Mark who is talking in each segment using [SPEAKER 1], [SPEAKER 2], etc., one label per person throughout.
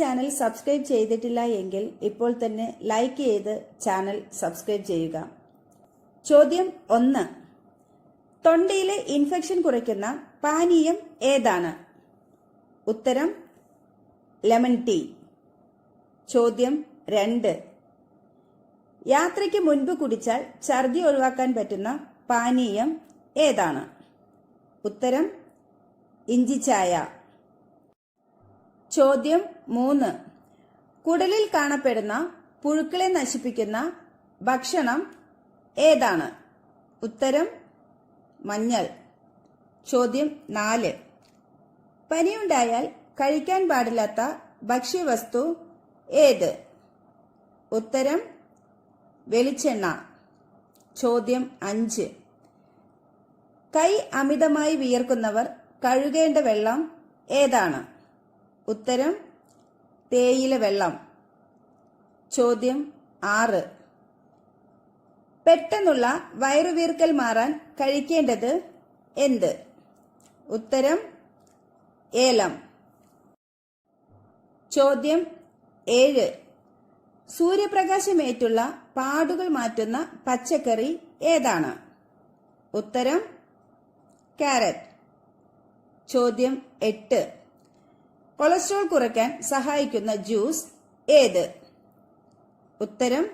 [SPEAKER 1] Channel subscribe ചെയ്തിട്ടില്ല എങ്കിൽ ഇപ്പോൾ തന്നെ ലൈക്ക് ചെയ്ത് ചാനൽ സബ്സ്ക്രൈബ് ചെയ്യുക. ചോദ്യം ഒന്ന്. തൊണ്ടയിലെ ഇൻഫെക്ഷൻ കുറയ്ക്കുന്ന പാനീയം ഏതാണ്? ഉത്തരം ലെമൺ ടീ ചോദ്യം രണ്ട്. യാത്രയ്ക്ക് മുൻപ് കുടിച്ചാൽ ഛർദി ഒഴിവാക്കാൻ പറ്റുന്ന പാനീയം ഏതാണ്? ഉത്തരം ഇഞ്ചിച്ചായ ചോദ്യം മൂന്ന്. കുടലിൽ കാണപ്പെടുന്ന പുഴുക്കളെ നശിപ്പിക്കുന്ന ഭക്ഷണം ഏതാണ്? ഉത്തരം മഞ്ഞൾ. ചോദ്യം നാല്. പനിയുണ്ടായാൽ കഴിക്കാൻ പാടില്ലാത്ത ഭക്ഷ്യവസ്തു ഏത്? ഉത്തരം വെളിച്ചെണ്ണ. ചോദ്യം അഞ്ച്. കൈ അമിതമായി വിയർക്കുന്നവർ കഴുകേണ്ട വെള്ളം ഏതാണ്? ഉത്തരം തേയില വെള്ളം. ചോദ്യം ആറ്. പെട്ടെന്നുള്ള വയറുവീർക്കൽ മാറാൻ കഴിക്കേണ്ടത് എന്ത്? ഉത്തരം ഏലം. ചോദ്യം ഏഴ്. സൂര്യപ്രകാശമേറ്റുള്ള പാടുകൾ മാറ്റുന്ന പച്ചക്കറി ഏതാണ്? ഉത്തരം കാരറ്റ് ചോദ്യം എട്ട്. കൊളസ്ട്രോൾ കുറയ്ക്കാൻ സഹായിക്കുന്ന ജ്യൂസ് ഏത്? ഉത്തരം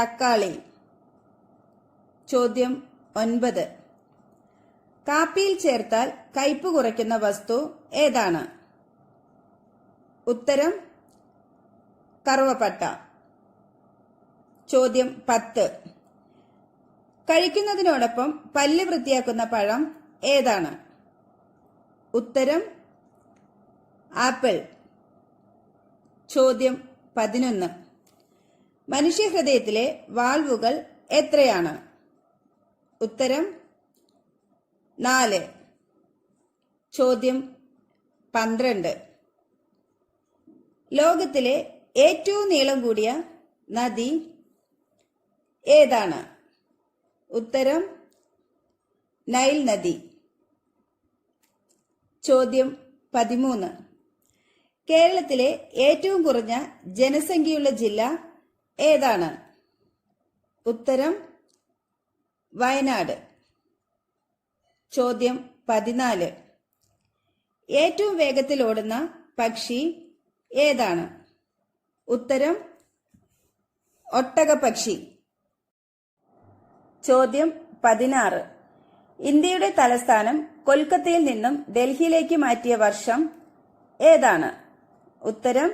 [SPEAKER 1] തക്കാളി. ചോദ്യം ഒൻപത്. കാപ്പിയിൽ ചേർത്താൽ കയ്പ് കുറയ്ക്കുന്ന വസ്തു ഏതാണ്? ഉത്തരം കറുവപ്പട്ട. ചോദ്യം പത്ത്. കഴിക്കുന്നതിനോടൊപ്പം പല്ല് വൃത്തിയാക്കുന്ന പഴം ഏതാണ്? ഉത്തരം ആപ്പിൾ. ചോദ്യം പതിനൊന്ന്. മനുഷ്യഹൃദയത്തിലെ വാൾവുകൾ എത്രയാണ്? ഉത്തരം നാല്. ചോദ്യം പന്ത്രണ്ട്. ലോകത്തിലെ ഏറ്റവും നീളം കൂടിയ നദി ഏതാണ്? ഉത്തരം നൈൽ നദി. ചോദ്യം പതിമൂന്ന്. കേരളത്തിലെ ഏറ്റവും കുറഞ്ഞ ജനസംഖ്യയുള്ള ജില്ല ഏതാണ്? ഉത്തരം വയനാട്. ചോദ്യം പതിനാല്. ഏറ്റവും വേഗത്തിൽ ഓടുന്ന പക്ഷി ഏതാണ്? ഉത്തരം ഒട്ടകപക്ഷി ചോദ്യം പതിനാറ്. ഇന്ത്യയുടെ തലസ്ഥാനം കൊൽക്കത്തയിൽ നിന്നും ഡൽഹിയിലേക്ക് മാറ്റിയ വർഷം ഏതാണ്? ഉത്തരം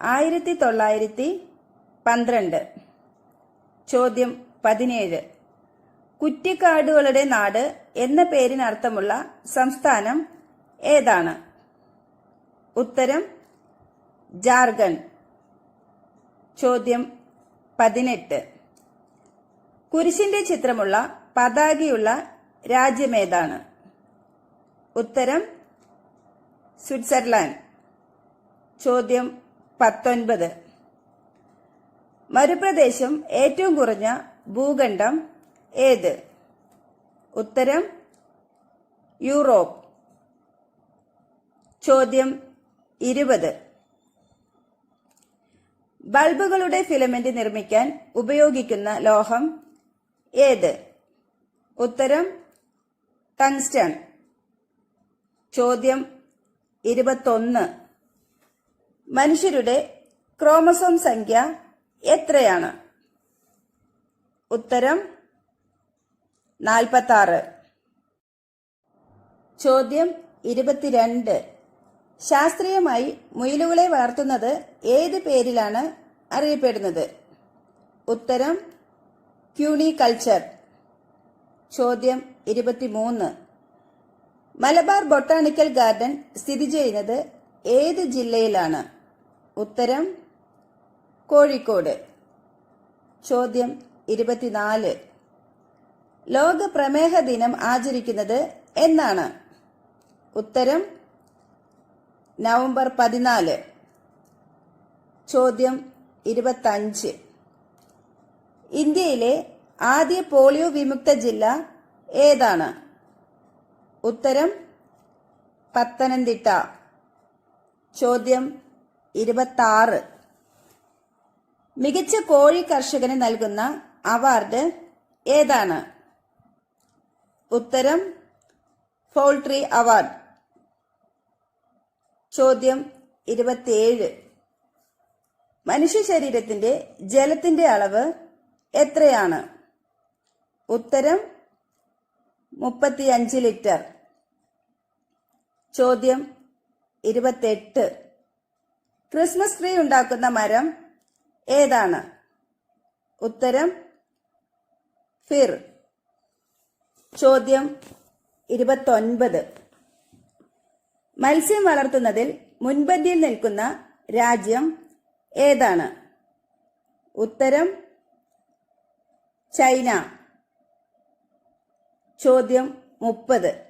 [SPEAKER 1] ആയിരത്തി തൊള്ളായിരത്തി പന്ത്രണ്ട് ചോദ്യം പതിനേഴ്. കുറ്റിക്കാടുകളുടെ നാട് എന്ന പേരിനർത്ഥമുള്ള സംസ്ഥാനം ഏതാണ്? ഉത്തരം ജാർഖണ്ഡ്. ചോദ്യം പതിനെട്ട്. കുരിശിന്റെ ചിത്രമുള്ള പതാകയുള്ള രാജ്യമേതാണ് ഉത്തരം സ്വിറ്റ്സർലാൻഡ്. ചോദ്യം പത്തൊൻപത്. മരുപ്രദേശം ഏറ്റവും കുറഞ്ഞ ഭൂഖണ്ഡം ഏത്? ഉത്തരം യൂറോപ്പ്. ചോദ്യം ഇരുപത്. ബൾബുകളുടെ ഫിലമെന്റ് നിർമ്മിക്കാൻ ഉപയോഗിക്കുന്ന ലോഹം ഏത്? ഉത്തരം ടങ്സ്റ്റൺ. ചോദ്യം ഇരുപത്തൊന്ന്. മനുഷ്യരുടെ ക്രോമസോം സംഖ്യ എത്രയാണ്? ഉത്തരം നാൽപ്പത്താറ്. ചോദ്യം ഇരുപത്തിരണ്ട്. ശാസ്ത്രീയമായി മുയിലുകളെ വളർത്തുന്നത് ഏത് പേരിലാണ് അറിയപ്പെടുന്നത്? ഉത്തരം ക്യൂണി കൾച്ചർ ചോദ്യം ഇരുപത്തിമൂന്ന്. മലബാർ ബൊട്ടാണിക്കൽ ഗാർഡൻ സ്ഥിതി ചെയ്യുന്നത് ഏത് ജില്ലയിലാണ്? ഉത്തരം കോഴിക്കോട്. ചോദ്യം ഇരുപത്തിനാല്. ലോക പ്രമേഹ ദിനം ആചരിക്കുന്നത് എന്നാണ്. ഉത്തരം നവംബർ പതിനാല്. ചോദ്യം ഇരുപത്തഞ്ച്. ഇന്ത്യയിലെ ആദ്യ പോളിയോ വിമുക്ത ജില്ല ഏതാണ്? ഉത്തരം പത്തനംതിട്ട. ചോദ്യം ഇരുപത്തി മികച്ച കോഴി കർഷകന് നൽകുന്ന അവാർഡ് ഏതാണ്? ഉത്തരം പോൾട്രി അവാർഡ്. ചോദ്യം ഇരുപത്തിയേഴ്. മനുഷ്യ ശരീരത്തിന്റെ ജലത്തിന്റെ അളവ് എത്രയാണ്? ഉത്തരം മുപ്പത്തിയഞ്ച് ലിറ്റർ. ചോദ്യം ഇരുപത്തെട്ട്. ക്രിസ്മസ് ട്രീ ഉണ്ടാക്കുന്ന മരം ഏതാണ്? ഉത്തരം ഫിർ. ചോദ്യം ഇരുപത്തൊൻപത്. മത്സ്യം വളർത്തുന്നതിൽ മുൻപന്തിയിൽ നിൽക്കുന്ന രാജ്യം ഏതാണ്? ഉത്തരം ചൈന. ചോദ്യം മുപ്പത്.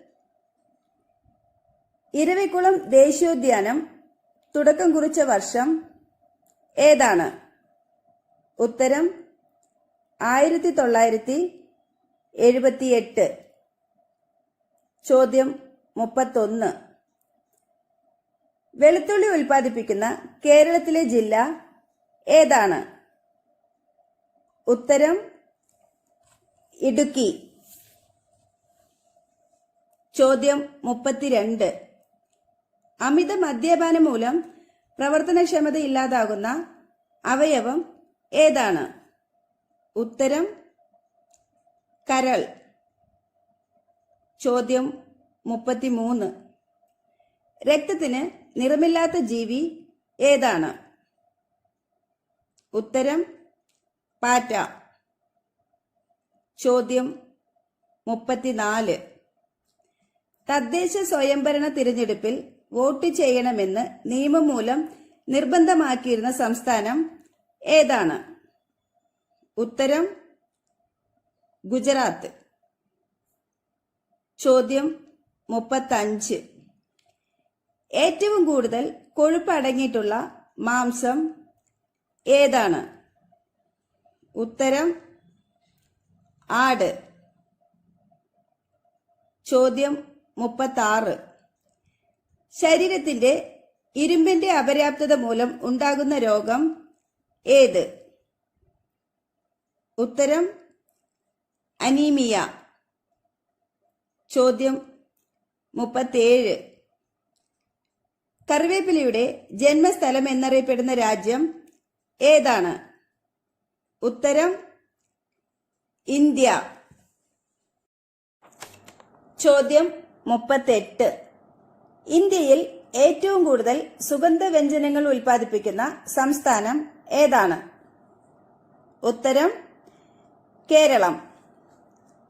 [SPEAKER 1] ഇരവികുളം ദേശീയോദ്യാനം തുടക്കം കുറിച്ച വർഷം ഏതാണ്? ഉത്തരം ആയിരത്തി തൊള്ളായിരത്തി എഴുപത്തിയെട്ട് ചോദ്യം മുപ്പത്തൊന്ന്. വെളുത്തുള്ളി ഉൽപ്പാദിപ്പിക്കുന്ന കേരളത്തിലെ ജില്ല ഏതാണ്? ഉത്തരം ഇടുക്കി. ചോദ്യം മുപ്പത്തിരണ്ട്. അമിത മദ്യപാനം മൂലം പ്രവർത്തനക്ഷമത ഇല്ലാതാകുന്ന അവയവം ഏതാണ്? ഉത്തരം കരൾ. ചോദ്യം മുപ്പത്തിമൂന്ന്. രക്തത്തിന് നിറമില്ലാത്ത ജീവി ഏതാണ്? ഉത്തരം പാറ്റ. ചോദ്യം മുപ്പത്തിനാല്. തദ്ദേശ സ്വയംഭരണ തിരഞ്ഞെടുപ്പിൽ വോട്ട് ചെയ്യണമെന്ന് നിയമം മൂലം നിർബന്ധമാക്കിയിരുന്ന സംസ്ഥാനം ഏതാണ്? ഉത്തരം ഗുജറാത്ത്. ചോദ്യം മുപ്പത്തഞ്ച്. ഏറ്റവും കൂടുതൽ കൊഴുപ്പ് അടങ്ങിയിട്ടുള്ള മാംസം ഏതാണ്? ഉത്തരം ആട്. ചോദ്യം മുപ്പത്താറ്. ശരീരത്തിന്റെ ഇരുമ്പിന്റെ അപര്യാപ്തത മൂലം ഉണ്ടാകുന്ന രോഗം ഏത്? ഉത്തരം അനീമിയ. ചോദ്യം മുപ്പത്തേഴ് കറിവേപ്പിലയുടെ ജന്മസ്ഥലം എന്നറിയപ്പെടുന്ന രാജ്യം ഏതാണ്? ഉത്തരം ഇന്ത്യ. ചോദ്യം മുപ്പത്തെട്ട്. ഇന്ത്യയിൽ ഏറ്റവും കൂടുതൽ സുഗന്ധവ്യഞ്ജനങ്ങൾ ഉൽപ്പാദിപ്പിക്കുന്ന സംസ്ഥാനം ഏതാണ്? ഉത്തരം കേരളം.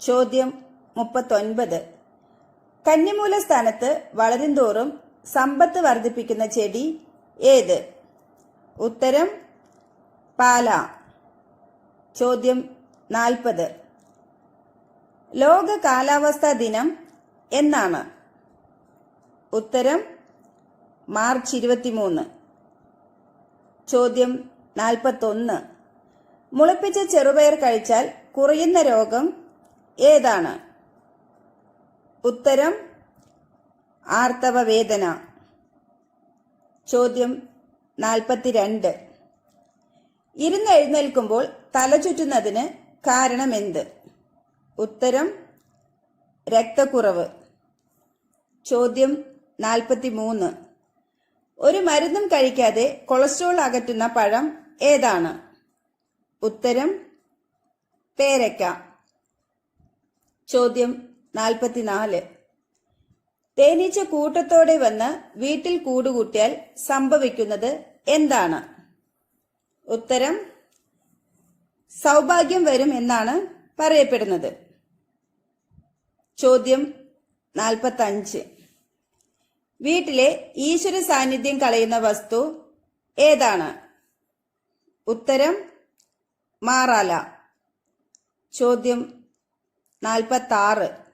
[SPEAKER 1] ചോദ്യം മുപ്പത്തൊൻപത്. കന്നിമൂല സ്ഥാനത്ത് വളരുംതോറും സമ്പത്ത് വർദ്ധിപ്പിക്കുന്ന ചെടി ഏത്? ഉത്തരം പാല. ചോദ്യം നാൽപ്പത്. ലോക കാലാവസ്ഥാ ദിനം എന്നാണ്. ഉത്തരം മാർച്ച് ഇരുപത്തിമൂന്ന്. ചോദ്യം നാൽപ്പത്തൊന്ന്. മുളപ്പിച്ച ചെറുപയർ കഴിച്ചാൽ കുറയുന്ന രോഗം ഏതാണ്? ഉത്തരം ആർത്തവ വേദന ചോദ്യം നാൽപ്പത്തിരണ്ട്. ഇരുന്ന് എഴുന്നേൽക്കുമ്പോൾ തല ചുറ്റുന്നതിന് കാരണമെന്ത്? ഉത്തരം രക്തക്കുറവ്. ചോദ്യം നാൽപ്പത്തിമൂന്ന്. ഒരു മരുന്നും കഴിക്കാതെ കൊളസ്ട്രോൾ അകറ്റുന്ന പഴം ഏതാണ്? ഉത്തരം പേരക്ക ചോദ്യം നാൽപ്പത്തിനാല്. തേനീച്ച കൂട്ടത്തോടെ വന്ന് വീട്ടിൽ കൂടുകൂട്ടിയാൽ സംഭവിക്കുന്നത് എന്താണ്? ഉത്തരം സൗഭാഗ്യം വരും എന്നാണ് പറയപ്പെടുന്നത്. ചോദ്യം നാൽപ്പത്തഞ്ച്. വീട്ടിലെ ഈശ്വര സാന്നിധ്യം കളയുന്ന വസ്തു ഏതാണ്? ഉത്തരം മാറാല. ചോദ്യം നാൽപ്പത്തി ആറ്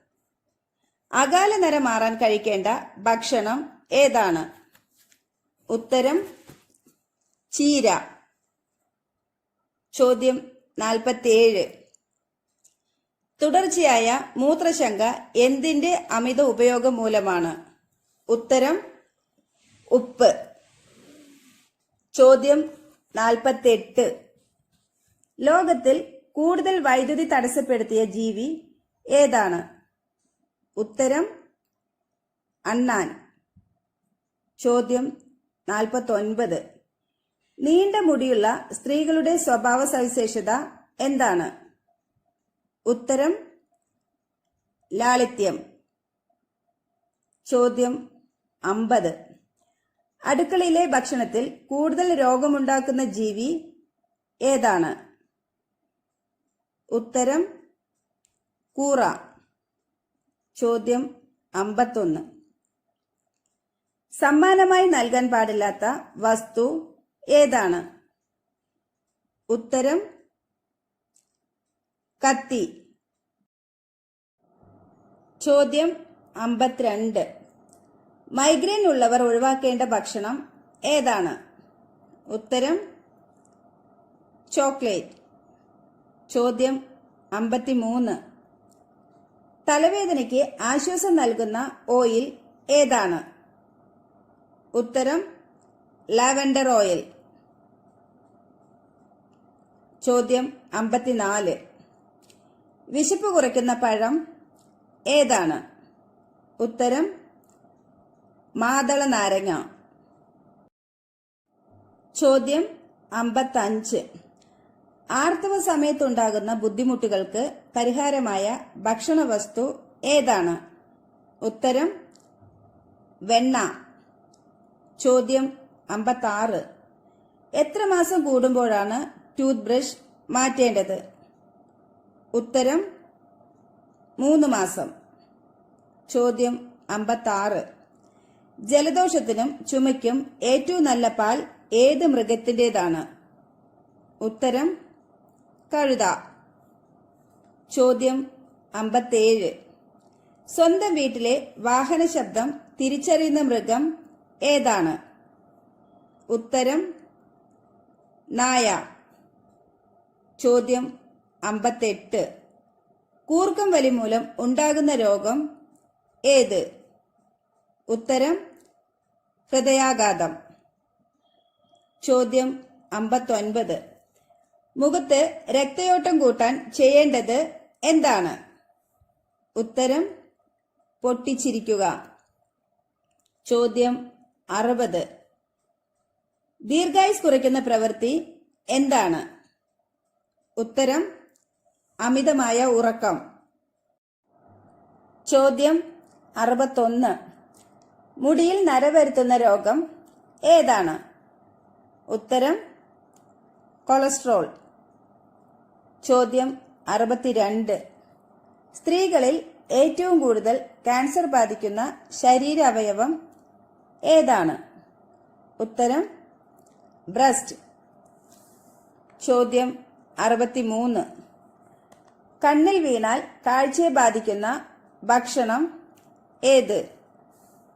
[SPEAKER 1] അകാല നര മാറാൻ കഴിക്കേണ്ട ഭക്ഷണം ഏതാണ്? ഉത്തരം ചീര. ചോദ്യം നാൽപ്പത്തിയേഴ്. തുടർച്ചയായ മൂത്രശങ്ക എന്തിന്റെ അമിത ഉപയോഗം മൂലമാണ്? ഉത്തരം ഉപ്പ്. ചോദ്യം നാൽപ്പത്തെട്ട്. ലോകത്തിൽ കൂടുതൽ വൈദ്യുതി തടസ്സപ്പെടുത്തിയ ജീവി ഏതാണ്? ഉത്തരം അണ്ണാൻ. ചോദ്യം നാൽപ്പത്തൊൻപത്. നീണ്ട മുടിയുള്ള സ്ത്രീകളുടെ സ്വഭാവ സവിശേഷത എന്താണ്? ഉത്തരം ലാളിത്യം. ചോദ്യം അമ്പത്. അടുക്കളയിലെ ഭക്ഷണത്തിൽ കൂടുതൽ രോഗമുണ്ടാക്കുന്ന ജീവി ഏതാണ്? ഉത്തരം കൂറ. ചോദ്യം അമ്പത്തൊന്ന്. സമ്മാനമായി നൽകാൻ പാടില്ലാത്ത വസ്തു ഏതാണ്? ഉത്തരം കത്തി. ചോദ്യം അമ്പത്തിരണ്ട്. മൈഗ്രെയിൻ ഉള്ളവർ ഒഴിവാക്കേണ്ട ഭക്ഷണം ഏതാണ്? ഉത്തരം ചോക്ലേറ്റ്. ചോദ്യം അമ്പത്തിമൂന്ന്. തലവേദനയ്ക്ക് ആശ്വാസം നൽകുന്ന ഓയിൽ ഏതാണ്? ഉത്തരം ലാവൻഡർ ഓയിൽ. ചോദ്യം അമ്പത്തിനാല്. വിശപ്പ് കുറയ്ക്കുന്ന പഴം ഏതാണ്? ഉത്തരം മാതള നാരങ്ങ. ചോദ്യം അമ്പത്തഞ്ച്. ആർത്തവ സമയത്തുണ്ടാകുന്ന ബുദ്ധിമുട്ടുകൾക്ക് പരിഹാരമായ ഭക്ഷണ വസ്തു ഏതാണ്? ഉത്തരം വെണ്ണ. ചോദ്യം അമ്പത്താറ്. എത്ര മാസം കൂടുമ്പോഴാണ് ടൂത്ത് ബ്രഷ് മാറ്റേണ്ടത്? ഉത്തരം മൂന്ന് മാസം. ചോദ്യം അമ്പത്താറ്. ജലദോഷത്തിനും ചുമയ്ക്കും ഏറ്റവും നല്ല പാൽ ഏത് മൃഗത്തിന്റെതാണ് ഉത്തരം കഴുത. ചോദ്യം അമ്പത്തേഴ്. സ്വന്തം വീട്ടിലെ വാഹന ശബ്ദം തിരിച്ചറിയുന്ന മൃഗം ഏതാണ്? ഉത്തരം നായ. ചോദ്യം അമ്പത്തെട്ട്. കൂർക്കം വലി മൂലം ഉണ്ടാകുന്ന രോഗം ഏത്? ഉത്തരം ഹൃദയാഘാതം. ചോദ്യം അമ്പത്തൊൻപത്. മുഖത്ത് രക്തയോട്ടം കൂട്ടാൻ ചെയ്യേണ്ടത് എന്താണ്? ഉത്തരം പൊട്ടിച്ചിരിക്കുക. ചോദ്യം അറുപത്. ദീർഘായുസ് കുറയ്ക്കുന്ന പ്രവൃത്തി എന്താണ്? ഉത്തരം അമിതമായ ഉറക്കം. ചോദ്യം അറുപത്തൊന്ന്. മുടിയിൽ നര വരുത്തുന്ന രോഗം ഏതാണ്? ഉത്തരം കൊളസ്ട്രോൾ. ചോദ്യം അറുപത്തിരണ്ട്. സ്ത്രീകളിൽ ഏറ്റവും കൂടുതൽ ക്യാൻസർ ബാധിക്കുന്ന ശരീര അവയവം ഏതാണ്? ഉത്തരം ബ്രസ്റ്റ്. ചോദ്യം അറുപത്തിമൂന്ന്. കണ്ണിൽ വീണാൽ കാഴ്ചയെ ബാധിക്കുന്ന ഭക്ഷണം ഏത്?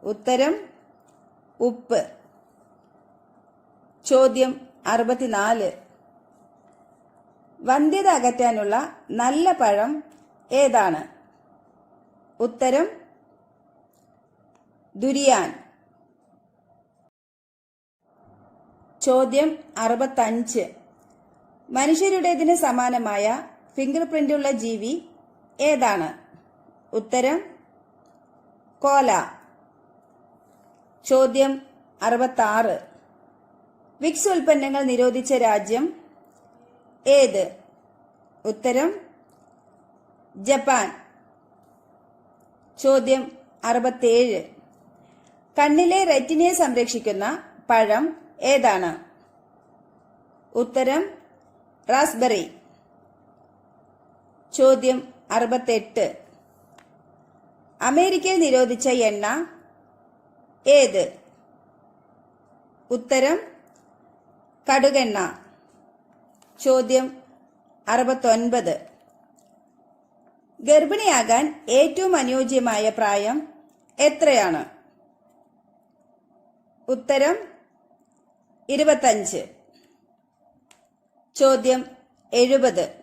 [SPEAKER 1] ഉത്തരം ഉപ്പ്. ചോദ്യം അറുപത്തിനാല്. വന്ധ്യത അകറ്റാനുള്ള നല്ല പഴം ഏതാണ്? ഉത്തരം ദുരിയാൻ. ചോദ്യം അറുപത്തഞ്ച്. മനുഷ്യരുടേതിന് സമാനമായ ഫിംഗർ പ്രിന്റുള്ള ജീവി ഏതാണ്? ഉത്തരം കോല. ചോദ്യം അറുപത്താറ്. വിക്സ് ഉൽപ്പന്നങ്ങൾ നിരോധിച്ച രാജ്യം ഏത്? ഉത്തരം ജപ്പാൻ. ചോദ്യം അറുപത്തേഴ്. കണ്ണിലെ റെറ്റിനെ സംരക്ഷിക്കുന്ന പഴം ഏതാണ്? ഉത്തരം റാസ്ബെറി. ചോദ്യം അറുപത്തെട്ട്. അമേരിക്കയിൽ നിരോധിച്ച എണ്ണ ഏത്? ഉത്തരം കടുകെണ്ണ. ചോദ്യം അറുപത്തൊൻപത്. ഗർഭിണിയാകാൻ ഏറ്റവും അനുയോജ്യമായ പ്രായം എത്രയാണ്? ഉത്തരം ഇരുപത്തഞ്ച്. ചോദ്യം എഴുപത്.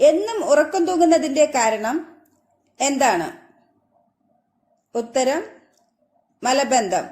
[SPEAKER 1] എന്നും ഉറക്കം തൂങ്ങുന്നതിന്റെ കാരണം എന്താണ്? ഉത്തരം മലബന്ധം